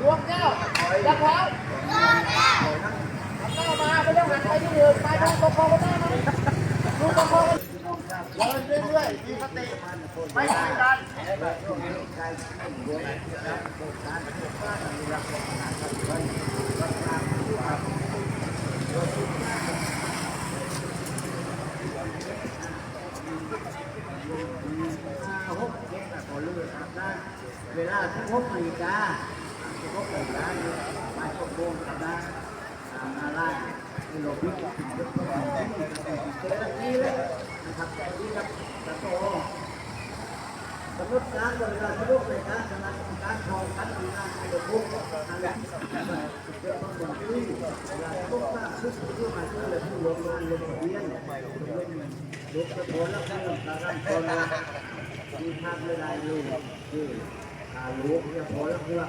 ดวจะถ่ายเอามือเอาบานเอาบานเอาบานไว้ด้านข้างเดินตามอาจารย์ขวาเขยับมาลงไปด้านหลังแต่ไปคุณเท้าดวงแก้วยักเท้าหันหน้ามาไม่ต้องหันไปที่อื่นไปดูตรงคอกันได้ไหมดูตรงคอกันเดินเรื่อยๆมีสติไม่ใช่กันเวลาที่พบนาฬิกา ที่พบนาฬิกาอยู่ไปพบโมงกับนะตามนาลายที่เราพิจารณาเจอที่เลยนะครับใจที่กับตะโตสมมติการบริการสะดวกในการสนับสนุนการทองการทำงานในระบบทางแบบเกี่ยวกับคนที่อยากพบว่าผู้สูงอายุมาช่วยเหลือผู้ลงงานลงเบียนลงทะเบียนแล้วก็การทำงานมีภาพเวลาอยู่ที่อาลูกจะพอแล้วเพื่อ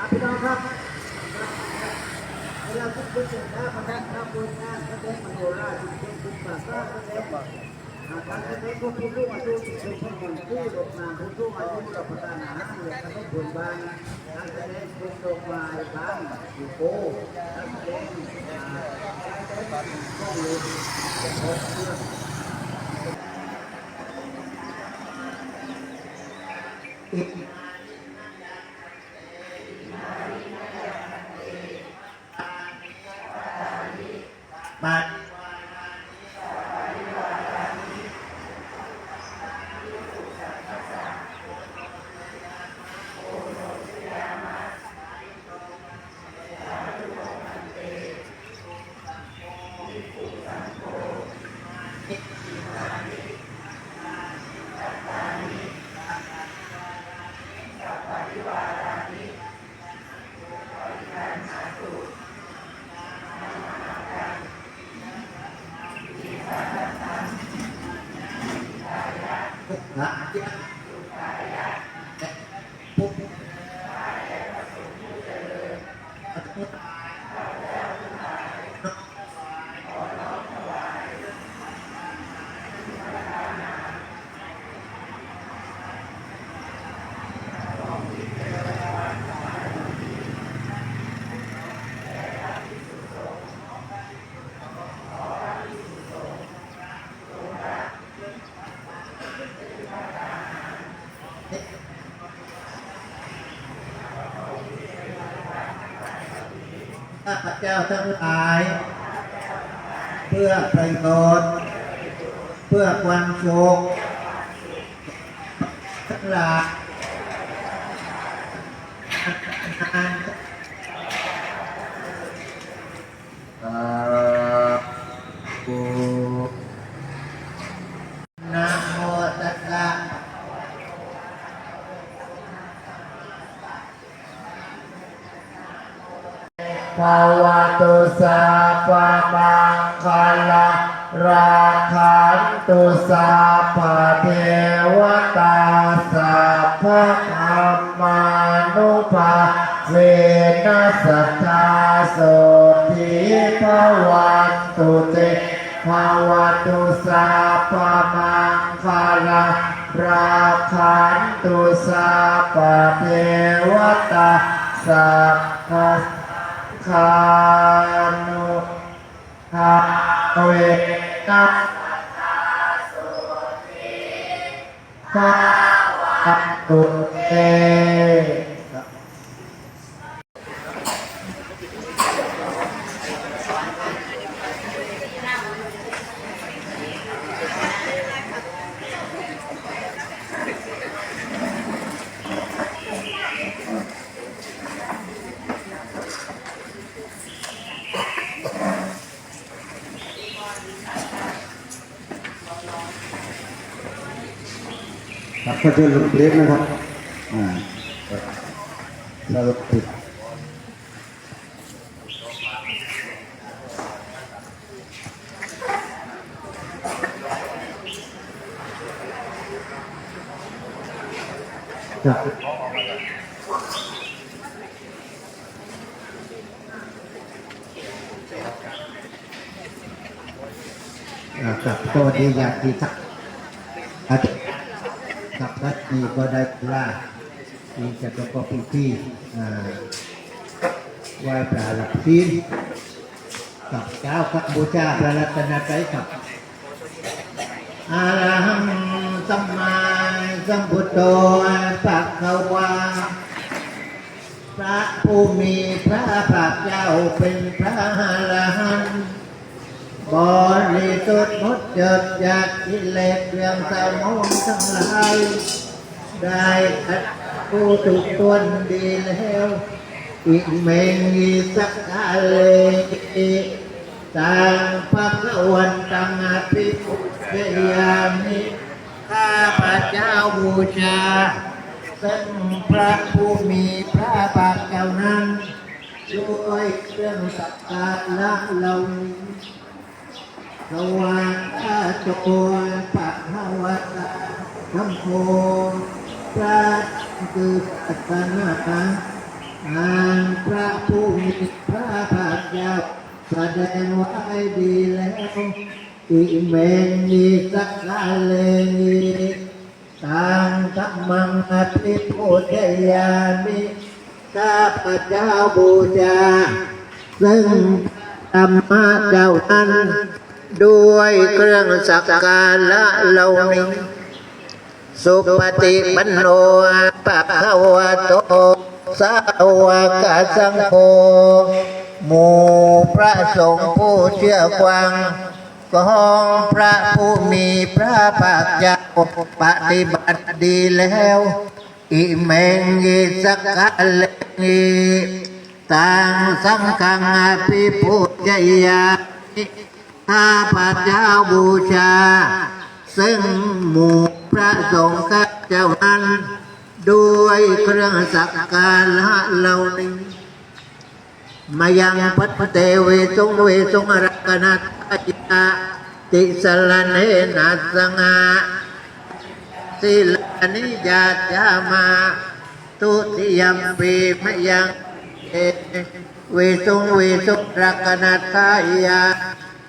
ครับพี่น้องครับเวลาทุกคนเสร็จแล้วประกาศทำบุญงานแสดงมโนราชุมชนบุญป่าซ่าแสดงการแสดงพวกผู้รู้อายุชุมชนคนคนผู้ดอกนามผู้รู้อายุรับประทานอาหารเหลือขนมบุญบานการแสดงพวกดอกไม้บานอยู่โก้การแสดงข้องเลยจะพบเพื่อมานะ ปุ๊ พเจ้าทั้งหลาย เพื่อประโยชน์ เพื่อความสุขทั้งหลายเอ่อกูนะโมตัสสะ ภาวะตุสาปะมังคลาราคันตุสาปเทวตาสัพพะธรรมานุภาเวนัสสทธาโสทิภวันตุเตภาวะตุสาปะมังคลาราคันตุสาปเทวตาสัพพะานุภาเวกัสสะตุเต ครับขอเชิญลงเพลงนะครับ อ่าสรุปผิดครับอ่าครับสวัสดีญาติทักอาจารย์ ครับนัดนี้ก็ได้เวลาที่จะประกอบพิธีอ่าไหว้พระหลักศีลกับเจ้าพระบูชาพระรัตนตรัยครับอาหังสัมมาสัมพุทโธปักขวาพระผู้มีพระภาคเจ้าเป็นพระอรหันต ทธิ์หมดจากกิเลสเรื่องเศร้าหมองทั้งหลาย ได้ขัดผู้ถูกตวนดีแล้วอีกเมงอีสักกาเลต่างพระกวันตังอาภิพุทธยามิข้าพระเจ้าบูชาซึ่งพระผู้มีพระภาคเจ้านั้นด้วยเครื่องสักการะเหล่านี้ สวากาโตปะหวะตาธัมโมพระคือปัตนาคาอ่านพระผู้มีพระภาคเจ้าแสดงไว้ดีแล้วอิเมนิสักกาเลนิตังธัมมังอภิพุทธยามิข้าพระเจ้าบูชาซึ่งธรรมะเจ้านั้น ด้วยเครื่องสักการะเหล่านี้สุปฏิปันโนปะคะวะโตสาวกสังโฆหมู่พระสงฆ์ผู้เชื่อฟังของพระผู้มีพระภาคเจ้าปฏิบัติดีแล้ว อิเมงยิสักกะเลงีตังสังฆังอภิพุทธยามิ ข้าพระเจ้าบูชา ซึ่งหมู่พระสงฆ์ข้าเจ้านั้นด้วยเครื่องสักการะเหล่านี้มายังพัทเตเวสงเวสงรักนัตติตาติสลเนนัสงาสิลานิยาจามาทุติยมปีมยังเอเวสงเวสงรักนัตทายา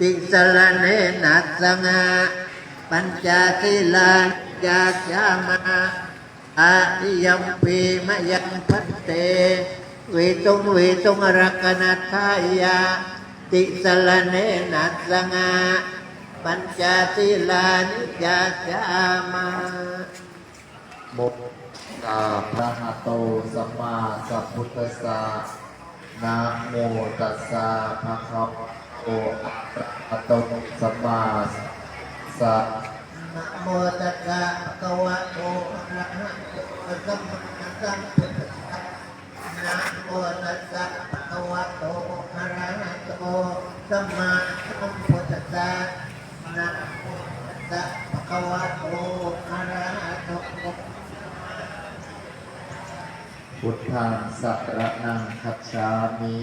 ติสลเนนัสงาปัญจศิลาญาจามาอาทิยมปีมยังพัตเตเวตุงเวตุงรักนัทายาติสลเนนัสงาปัญจศิลานิจาจามาโมตาพระหะโตสัมมาสัมพุทธัสสะนะโมตัสสะภะคะวะ โตอะระหะโตสัมมาสัมนะโมตัสสะภะคะวะโตอะระหะโตสัมมาสัมพุทธัสสะนะโมตัสสะภะคะวะโตอะระหะโตสัมมาสัมพุทธัสสะนะโมตัสสะภะคะวะโตอะระหะโตพุทธังสัรนังคัจฉามิ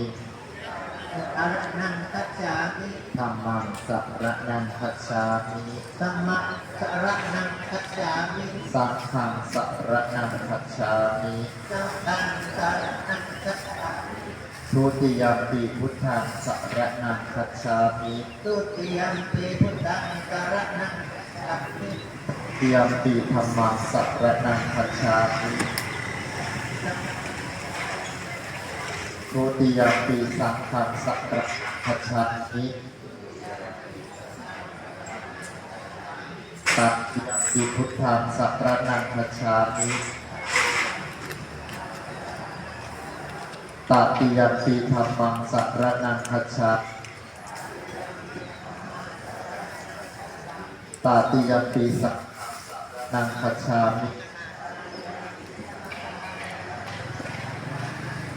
อะระนังคัจฉามิธัมมังสัรนังคัจฉามิสัมมาสระนังคัจฉามิสังฆังสัรนังคัจฉามิสังฆังสระนังคัจฉามิทุติยมปีพุทธังสัรนังคัจฉามิตุติยมปีพุทธังสระนังคัจฉามิเตียมปีธรรมังสัรนังคัจฉามิ ทุติยมปีสังฆังสักรนังคัจามิตัดปีพุทธังสักระนังคัจามิตติยมปีธรรมังสักระนังคัจามิตาติยมปีสักนังคัจามิ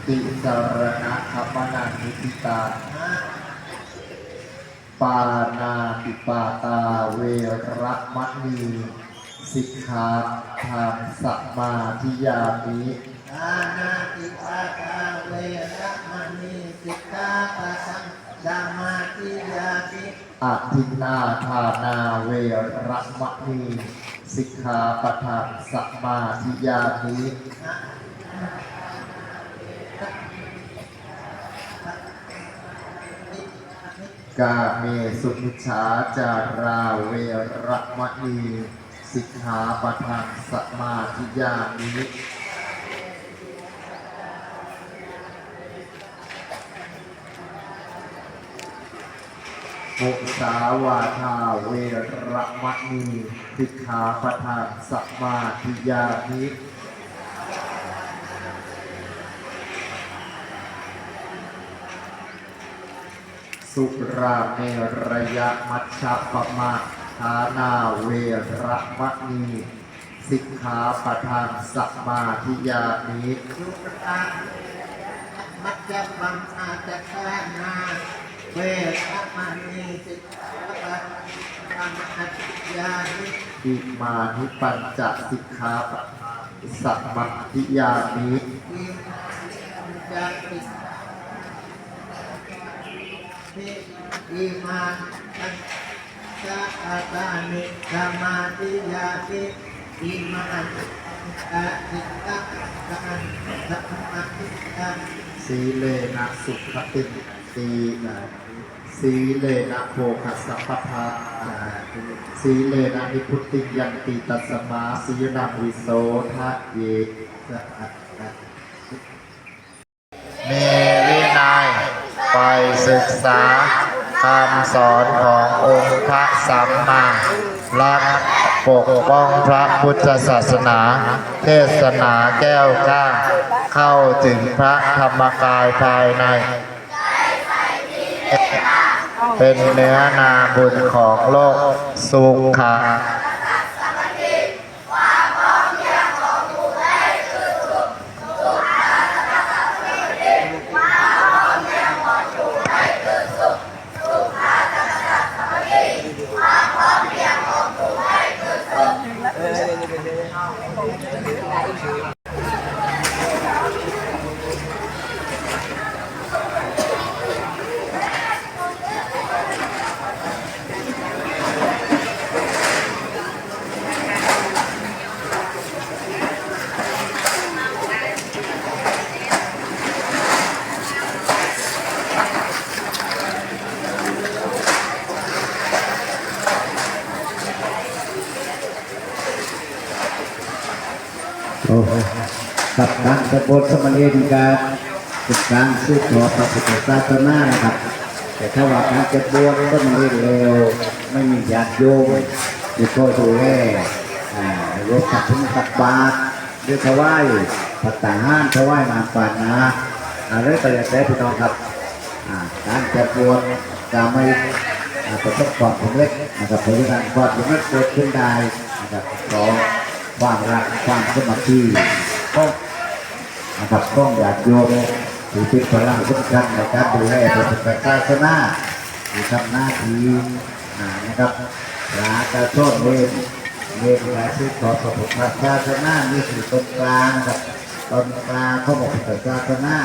ติสารณะคัมมนังนิพิตา ปานาติปาตาเวระมะนีสสิกขาทางสัมมาทิยามิทานาติปาตาเวระมณีสิกขาปะทังสมาธิยามิอทินนาทานาเวระมะนีสิกขาปะทังสัมมาทิยามิ กาเมสุมิชฌาจาราเวรมะนีสิกขาปะทังสัมมาทิยามิมุสาวาทาเวรมะนีสิกขาปะทังสัมมาทิยามิ สุราเมรยมัชฌะปมาทานาเวระมะนีสิกขาปะทังสัมมาทิยามิยุปตามัจจบังอาจตานาเวระมณีสิกขาปะทังสัมมาธิยามิอิมานิปัญจสิกขาปะสัมมาทิยามิอิมจักติทิ อิมาตัสสะอาตานิสมาธิยามิอิมาตัสสิกขาปะทังสัมมาธิยามิสีเลนะสุขติสีนะสีเลนะโภคสสะปะทาสีเลนะนิพุติยันติตัสสมาสีนังวิโสทะเยสะอัตตะมีวินัยไปศึกษาำสอนขององค์พระสัมมารักปกป้องพระพุทธศาสนา เทศนาแก้วกล้า เข้าถึงพระธรรมกายภายใน เป็นเนื้อนาบุญของโลกสุขะ กับการตะโกนสมณีดีการเป็นการซื้อขอพระพุทธศาสนานะครับ แต่ถ้าว่าการจะบวชก็มันเร็วไม่มีญาติโยมอยู่ก็ดูแลรถขับถึงตักบาตรเรือดถวายปัตตาห้านถวายน้ำปานะอะไรก็แล้วแต่พี่น้องครับการจะบวชจะไม่ประสบความสำเร็จนะครับเพราะฉะนั้นความสำเร็จเกิดขึ้นได้นะครับขอความรักความสมัครที่ก็ นะครับต้องอยากโยมถือเป็นพลังสำคัญในการดูแลพระพุทธศาสนาที่ทำหน้าที่นะครับลากระโทษเวรเวรและที่ขอพระพุทธศาสนานี่คือตนกลางครับตนกลางเขาบองพระพุทธศาสนา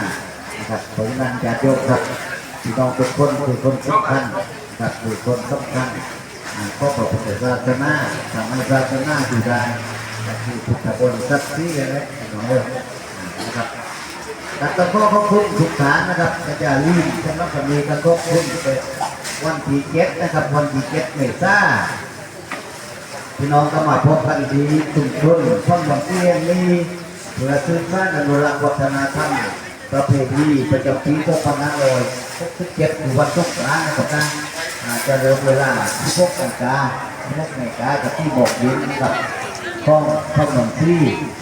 นะครับผลงานจากโยมครับที่ต้องเป็นคนคือคนสำคัญนะครับคือคนสำคัญอ่าข้อพระพุทธศาสนาทำให้ศาสนาอยู่ได้คือพุทธบริษัทที่เลยน้องเอ๋ย นะครับการตะโกนขอบคุณทุกฐานนะครับก็จะรีบสำหรับวันนี้กระทบคุณไปวันที่เจ็ดนะครับวันที่เจ็ดเมษาพี่น้องก็มาพบกันที่ชุมชนช่องบางเตี้ยนี่เพื่อสืบสานอนุรักษ์วัฒนธรรมประเพณีประจำปีสองพันห้าร้อยหกเจ็ดคือวันสงกร้านนะครับนะอาจจะเริ่มเวลาที่พกนกาที่พกนาฬิกากับที่บอกยินนะครับข้องข้องหนองที่แต่ทุกคนรักกองรอยการอาวัตถุอีซิกอาวัตถุอีซิกแล้วก็ลืมไม่ได้นะครับวันนี้เวลาอ่าหกโมงเย็นพอกันที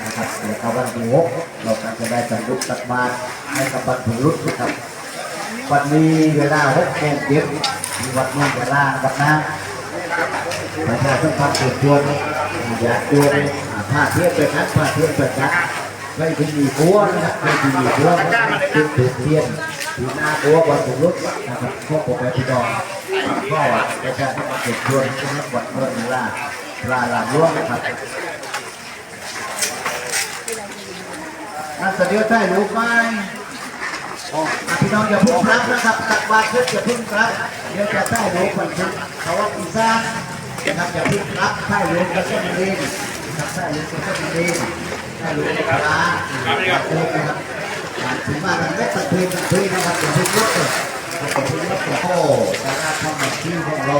เย็นะครับศาลาประชาหรือว่าพระนาเจ้าพนักวัดเมืองยะลานะครับเดี๋ยวเขาวันที่หกเราก็จะได้จัดรุกตักบาตรให้กับบรรพุรุษนะครับ วันนี้เวลาหกโมงเย็นที่วัดเมืองยะลาวัดน้ำประชาชนพันเกิดชวนอยากชวนผ้าเทียบไปนัดผ้าเทียบไปนัดไม่ถึงมีกัวนะครับไม่ถึงมีกัวถึงถึงเทียนถึงหน้ากัววันสุรุษนะครับพวกผมไปพี่น้องก็ประชาชนพันเกิดชวนที่วัดเมืองยะลาลาลาล่วงนะครับ นักเสดียวใต้ลูกไม้อ๋อพี่น้องอย่าพึ่งรับนะครับตักบาตรเพื่ออย่าพึ่งรับเดี๋ยวจะใต้ลูกคนชุดเขาว่าอีสานนะครับอย่าพึ่งรับใต้ลูกก็ต้องเรีนะครับใต้ลูกก็ต้องเรีใต้ลูกก็ต้องลาครับนะครับถึงว่ามันไม่ตัดเพลงตัดเพลงนะครับอย่าเพึ่งลดเลยอย่าเพึ่งลดโอ้โหแต่ถ้าทำแบบที่ของเรา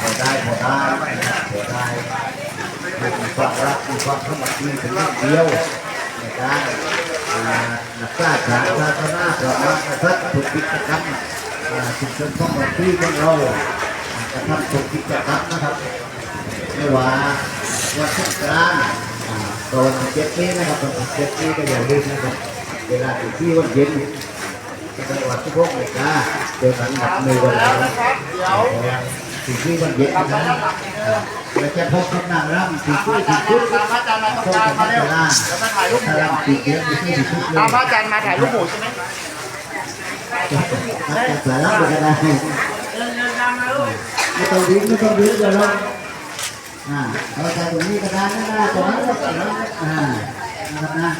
พอได้พอได้พอได้มีความรักมีความสมัครที่เป็นเรื่องเดียว นการอ่านักล่าชาศาสนาพระมหากษัตริย์ทุกกิจกรรมอ่าชุมชนของเราที่ของเรากระทำทุกกิจกรรมนะครับไม่ว่าวันสงกรานต์อ่าตอนเจ็ดนี้นะครับตอนเจ็ดนี้ก็อย่าลืมนะครับเวลาที่ที่วันเย็นจังหวัดทุกพวกเลยนะเดินหลังดับมือวันแล้วสิ่งที่วันเย็นนะไม่ใช่พบทุกนางรำสิ่งที่สิ่งที่ตามพระอาจารย์มาตรงกลางมาเร็วแล้วก็ถ่ายรูปหถ้ามู่เราติดเยอะไม่ใช่ติดเยตาอะมพระอาจารย์มาถ่ายรูปหมู่ใช่ไหมนักสาระก็ได้ไม่ต้องดิ้นไม่ต้องดิ้นเลยเราอ่าเราใจตรงนี้ก็ได้นะตรงนั้นก็ได้อ่านะครับนะ